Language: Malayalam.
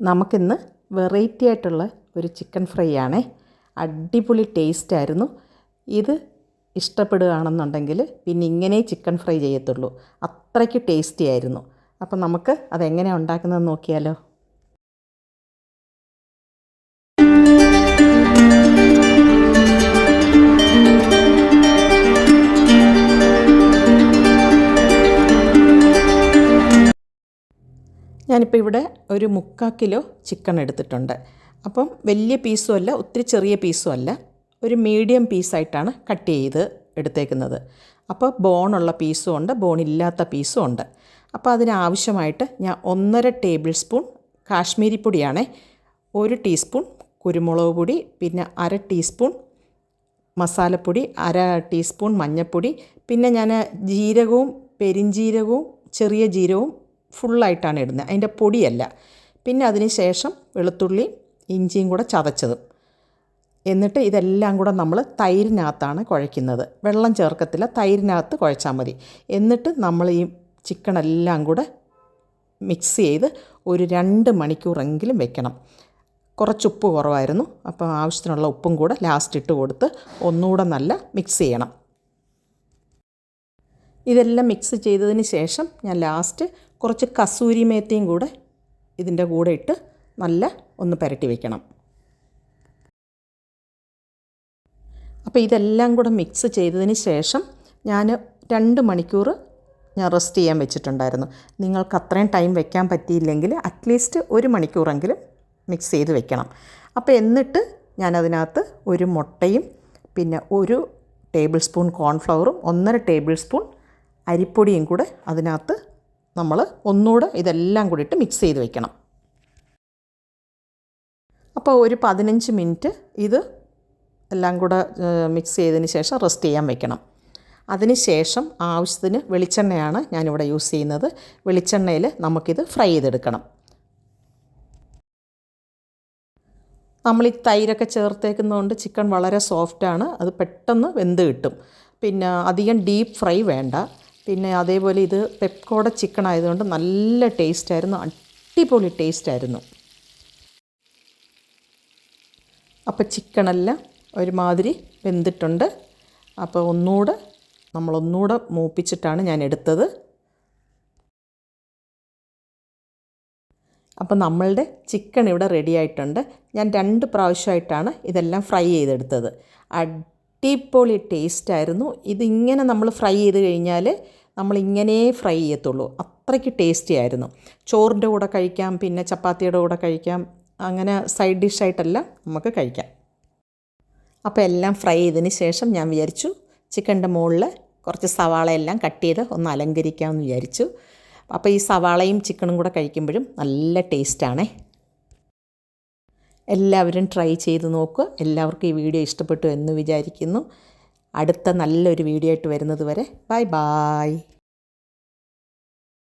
നമുക്കിന്ന് വെറൈറ്റി ആയിട്ടുള്ള ഒരു ചിക്കൻ ഫ്രൈ ആണേ. അടിപൊളി ടേസ്റ്റ് ആയിരുന്നു. ഇത് ഇഷ്ടപ്പെടുകയാണെന്നുണ്ടെങ്കിൽ പിന്നെ ഇങ്ങനെ ചിക്കൻ ഫ്രൈ ചെയ്യത്തുള്ളൂ. അത്രയ്ക്ക് ടേസ്റ്റി ആയിരുന്നു. അപ്പം നമുക്ക് അതെങ്ങനെയാണ് ഉണ്ടാക്കുന്നതെന്ന് നോക്കിയാലോ? ഞാനിപ്പോൾ ഇവിടെ ഒരു മുക്കാൽ കിലോ ചിക്കൻ എടുത്തിട്ടുണ്ട്. അപ്പം വലിയ പീസും അല്ല ഒത്തിരി ചെറിയ പീസും അല്ല ഒരു മീഡിയം പീസായിട്ടാണ് കട്ട് ചെയ്ത് എടുത്തേക്കുന്നത്. അപ്പോൾ ബോണുള്ള പീസും ഉണ്ട് ബോണില്ലാത്ത പീസും ഉണ്ട്. അപ്പോൾ അതിനാവശ്യമായിട്ട് ഞാൻ ഒന്നര ടേബിൾ സ്പൂൺ കാശ്മീരി പൊടിയാണേ ഒരു ടീസ്പൂൺ കുരുമുളക് പൊടി പിന്നെ അര ടീസ്പൂൺ മസാലപ്പൊടി അര ടീസ്പൂൺ മഞ്ഞൾപ്പൊടി പിന്നെ ഞാൻ ജീരകവും പെരിഞ്ജീരകവും ചെറിയ ജീരകവും ഫുള്ളായിട്ടാണ് ഇടുന്നത്. അതിന്റെ പൊടിയല്ല. പിന്നെ അതിന് ശേഷം വെളുത്തുള്ളി ഇഞ്ചിയും കൂടെ ചതച്ചത്. എന്നിട്ട് ഇതെല്ലാം കൂടെ നമ്മൾ തൈരിനകത്താണ് കുഴയ്ക്കുന്നത്. വെള്ളം ചേർക്കത്തില്ല തൈരിനകത്ത് കുഴച്ചാൽ മതി. എന്നിട്ട് നമ്മൾ ഈ ചിക്കൻ എല്ലാം കൂടെ മിക്സ് ചെയ്ത് ഒരു രണ്ട് മണിക്കൂറെങ്കിലും വെക്കണം. കുറച്ച് ഉപ്പ് കുറവായിരുന്നു. അപ്പോൾ ആവശ്യത്തിനുള്ള ഉപ്പും കൂടെ ലാസ്റ്റ് ഇട്ട് കൊടുത്ത് ഒന്നുകൂടെ നല്ല മിക്സ് ചെയ്യണം. ഇതെല്ലാം മിക്സ് ചെയ്തതിന് ശേഷം ഞാൻ ലാസ്റ്റ് കുറച്ച് കസൂരി മേത്തിയും കൂടെ ഇതിന്റെ കൂടെ ഇട്ട് നല്ല ഒന്ന് പുരട്ടി വയ്ക്കണം അപ്പോൾ ഇതെല്ലാം കൂടെ മിക്സ് ചെയ്തതിന് ശേഷം ഞാൻ രണ്ട് മണിക്കൂർ ഞാൻ റെസ്റ്റ് ചെയ്യാൻ വെച്ചിട്ടുണ്ടായിരുന്നു. നിങ്ങൾക്ക് അത്രയും ടൈം വെക്കാൻ പറ്റിയില്ലെങ്കിൽ അറ്റ്ലീസ്റ്റ് ഒരു മണിക്കൂറെങ്കിലും മിക്സ് ചെയ്ത് വെക്കണം. അപ്പോൾ എന്നിട്ട് ഞാനതിനകത്ത് ഒരു മുട്ടയും പിന്നെ ഒരു ടേബിൾ സ്പൂൺ കോൺഫ്ലവറും ഒന്നര ടേബിൾ സ്പൂൺ അരിപ്പൊടിയും കൂടെ അതിനകത്ത് നമ്മൾ ഒന്നുകൂടെ ഇതെല്ലാം കൂടി ഇട്ട് മിക്സ് ചെയ്ത് വെക്കണം. അപ്പോൾ ഒരു പതിനഞ്ച് മിനിറ്റ് ഇത് എല്ലാം കൂടെ മിക്സ് ചെയ്തതിന് ശേഷം റെസ്റ്റ് ചെയ്യാൻ വെക്കണം. അതിന് ശേഷം ആവശ്യത്തിന് വെളിച്ചെണ്ണയാണ് ഞാനിവിടെ യൂസ് ചെയ്യുന്നത്. വെളിച്ചെണ്ണയിൽ നമുക്കിത് ഫ്രൈ ചെയ്തെടുക്കണം. നമ്മൾ ഈ തൈരൊക്കെ ചേർത്തേക്കുന്നതുകൊണ്ട് ചിക്കൻ വളരെ സോഫ്റ്റാണ് അത് പെട്ടെന്ന് വെന്ത് കിട്ടും. പിന്നെ അധികം ഡീപ്പ് ഫ്രൈ വേണ്ട. പിന്നെ അതേപോലെ ഇത് പെപ്കോഡ ചിക്കൻ ആയതുകൊണ്ട് നല്ല ടേസ്റ്റായിരുന്നു അടിപൊളി ടേസ്റ്റ് ആയിരുന്നു. അപ്പോൾ ചിക്കനെല്ലാം ഒരുമാതിരി വെന്തിട്ടുണ്ട്. അപ്പോൾ ഒന്നുകൂടെ നമ്മളൊന്നുകൂടെ മൂപ്പിച്ചിട്ടാണ് ഞാൻ എടുത്തത്. അപ്പോൾ നമ്മളുടെ ചിക്കൻ ഇവിടെ റെഡി ആയിട്ടുണ്ട്. ഞാൻ രണ്ട് പ്രാവശ്യമായിട്ടാണ് ഇതെല്ലാം ഫ്രൈ ചെയ്തെടുത്തത്. അടിപൊളി ടേസ്റ്റായിരുന്നു. ഇതിങ്ങനെ നമ്മൾ ഫ്രൈ ചെയ്ത് കഴിഞ്ഞാൽ നമ്മളിങ്ങനെ ഫ്രൈ ചെയ്യത്തുള്ളൂ. അത്രയ്ക്ക് ടേസ്റ്റി ആയിരുന്നു. ചോറിന്റെ കൂടെ കഴിക്കാം പിന്നെ ചപ്പാത്തിയുടെ കൂടെ കഴിക്കാം അങ്ങനെ സൈഡ് ഡിഷായിട്ടല്ല നമുക്ക് കഴിക്കാം. അപ്പോൾ എല്ലാം ഫ്രൈ ചെയ്തതിന് ശേഷം ഞാൻ വിചാരിച്ചു ചിക്കന്റെ മുകളിൽ കുറച്ച് സവാളയെല്ലാം കട്ട് ചെയ്ത് ഒന്ന് അലങ്കരിക്കാമെന്ന് വിചാരിച്ചു. അപ്പോൾ ഈ സവാളയും ചിക്കനും കൂടെ കഴിക്കുമ്പോഴും നല്ല ടേസ്റ്റാണേ. എല്ലാവരും ട്രൈ ചെയ്ത് നോക്കുക. എല്ലാവർക്കും ഈ വീഡിയോ ഇഷ്ടപ്പെട്ടു എന്ന് വിചാരിക്കുന്നു. അടുത്ത നല്ലൊരു വീഡിയോ ആയിട്ട് വരുന്നത് വരെ ബൈ ബായ്